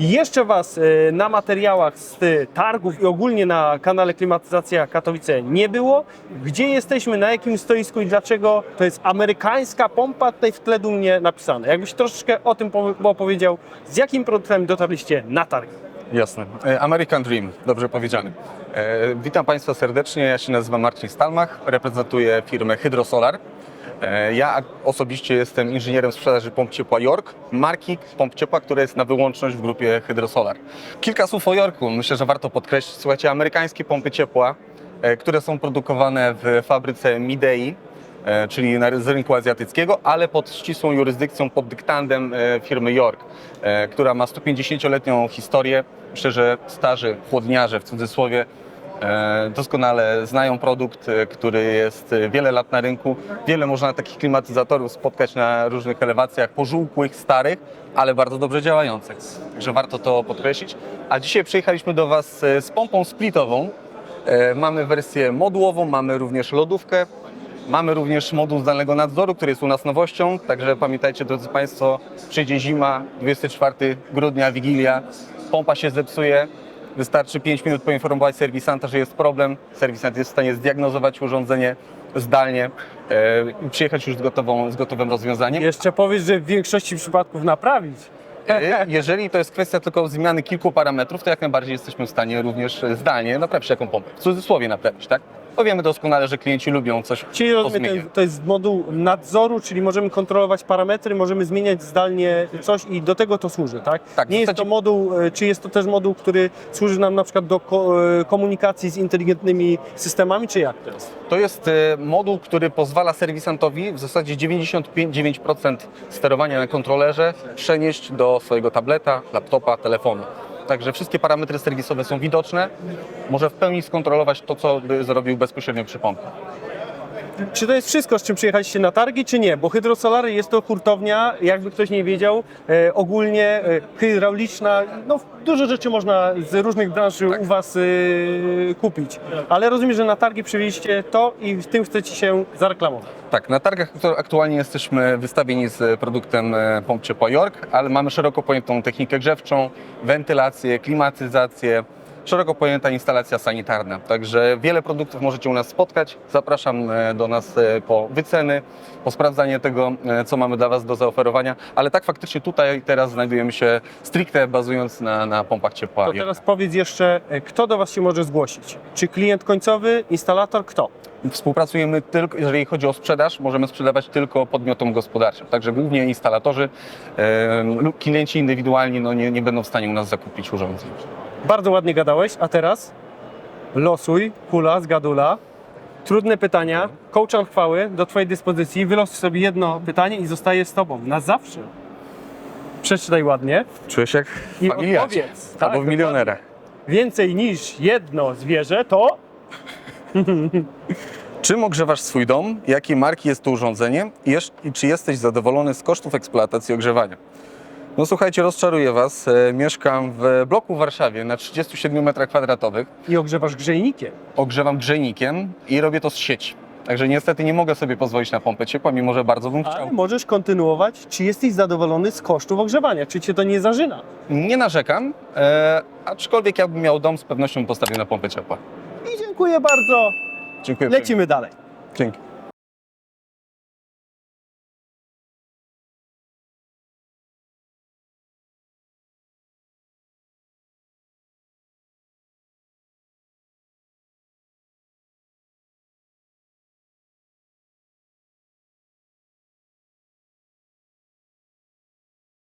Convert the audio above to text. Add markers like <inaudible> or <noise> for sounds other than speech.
Jeszcze Was e, na materiałach z targów i ogólnie na kanale Klimatyzacja Katowice nie było. Gdzie jesteśmy, na jakim stoisku i dlaczego to jest amerykańska pompa, tutaj w tle dumnie napisane. Jakbyś troszeczkę o tym powie- opowiedział, z jakim produktem dotarliście na targi? Jasne. E, American Dream, dobrze powiedziane. E, Witam Państwa serdecznie, ja się nazywam Marcin Stalmach, reprezentuję firmę Hydrosolar. E, Ja osobiście jestem inżynierem sprzedaży pomp ciepła York, marki pomp ciepła, która jest na wyłączność w grupie Hydrosolar. Kilka słów o Yorku, myślę, że warto podkreślić. Słuchajcie, amerykańskie pompy ciepła, e, które są produkowane w fabryce Midei, e, czyli z rynku azjatyckiego, ale pod ścisłą jurysdykcją, pod dyktandem firmy York, która ma 150-letnią historię. Myślę, że starzy chłodniarze w cudzysłowie doskonale znają produkt, e, który jest e, wiele lat na rynku. Wiele można takich klimatyzatorów spotkać na różnych elewacjach, pożółkłych, starych, ale bardzo dobrze działających. Także warto to podkreślić. A dzisiaj przyjechaliśmy do Was e, z pompą splitową. E, Mamy wersję modułową, mamy również lodówkę. Mamy również moduł zdalnego nadzoru, który jest u nas nowością, także pamiętajcie drodzy Państwo, przyjdzie zima, 24 grudnia, Wigilia, pompa się zepsuje, wystarczy 5 minut poinformować serwisanta, że jest problem, serwisant jest w stanie zdiagnozować urządzenie zdalnie e, i przyjechać już z, gotową, z gotowym rozwiązaniem. Jeszcze powiedz, że w większości przypadków naprawić. E, Jeżeli to jest kwestia tylko zmiany kilku parametrów, to jak najbardziej jesteśmy w stanie również zdalnie naprawić taką pompę. W cudzysłowie naprawić, tak? Bo wiemy doskonale, że klienci lubią coś Czyli rozumiem, to, to jest moduł nadzoru, czyli możemy kontrolować parametry, możemy zmieniać zdalnie coś i do tego to służy, tak? Tak, w Nie jest zasadzie- to moduł, e, czy jest to też moduł, który służy nam na przykład do ko- e, komunikacji z inteligentnymi systemami, czy jak to jest? To jest e, moduł, który pozwala serwisantowi w zasadzie 99% sterowania na kontrolerze przenieść do swojego tableta, laptopa, telefonu. Także wszystkie parametry serwisowe są widoczne. Może w pełni skontrolować to, co by zrobił bezpośrednio przy pompie. Czy to jest wszystko, z czym przyjechaliście na targi, czy nie? Bo Hydrosolary jest to hurtownia, jakby ktoś nie wiedział, e, ogólnie e, hydrauliczna, no dużo rzeczy można z różnych branż u Was e, kupić. Ale rozumiem, że na targi przywieźliście to i w tym chcecie się zareklamować. Tak, na targach aktu- aktualnie jesteśmy wystawieni z produktem e, pomp ciepła York, ale mamy szeroko pojętą technikę grzewczą, wentylację, klimatyzację, szeroko pojęta instalacja sanitarna. Także wiele produktów możecie u nas spotkać. Zapraszam e, do nas e, po wyceny, po sprawdzanie tego, e, co mamy dla Was do zaoferowania. Ale tak faktycznie tutaj teraz znajdujemy się stricte bazując na, na pompach ciepła To teraz powiedz jeszcze, kto do Was się może zgłosić? Czy klient końcowy, instalator, kto? Współpracujemy tylko, jeżeli chodzi o sprzedaż, możemy sprzedawać tylko podmiotom gospodarczym. Także głównie instalatorzy lub klienci indywidualni no, nie, nie będą w stanie u nas zakupić urządzeń. Bardzo ładnie gadałeś, a teraz losuj, kula z gadula. Trudne pytania, coachan chwały do Twojej dyspozycji. Wylosuj sobie jedno pytanie i zostaje z Tobą na zawsze. Przeczytaj ładnie. Czujesz jak I familiacie, odpowiedz. Tak, albo w milionera. Więcej niż jedno zwierzę to <laughs> Czym ogrzewasz swój dom? Jakiej marki jest to urządzenie? I czy jesteś zadowolony z kosztów eksploatacji ogrzewania? No słuchajcie, rozczaruję Was. E, mieszkam w bloku w Warszawie na 37 m2. i ogrzewasz grzejnikiem. Ogrzewam grzejnikiem i robię to z sieci. Także niestety nie mogę sobie pozwolić na pompę ciepła, mimo że bardzo bym chciał. Ale możesz kontynuować, czy jesteś zadowolony z kosztów ogrzewania, czy Cię to nie zażyna. Nie narzekam, e, aczkolwiek jakbym miał dom, z pewnością postawił na pompę ciepła. I dziękuję bardzo. Dziękuję. Lecimy dalej. Dzięki.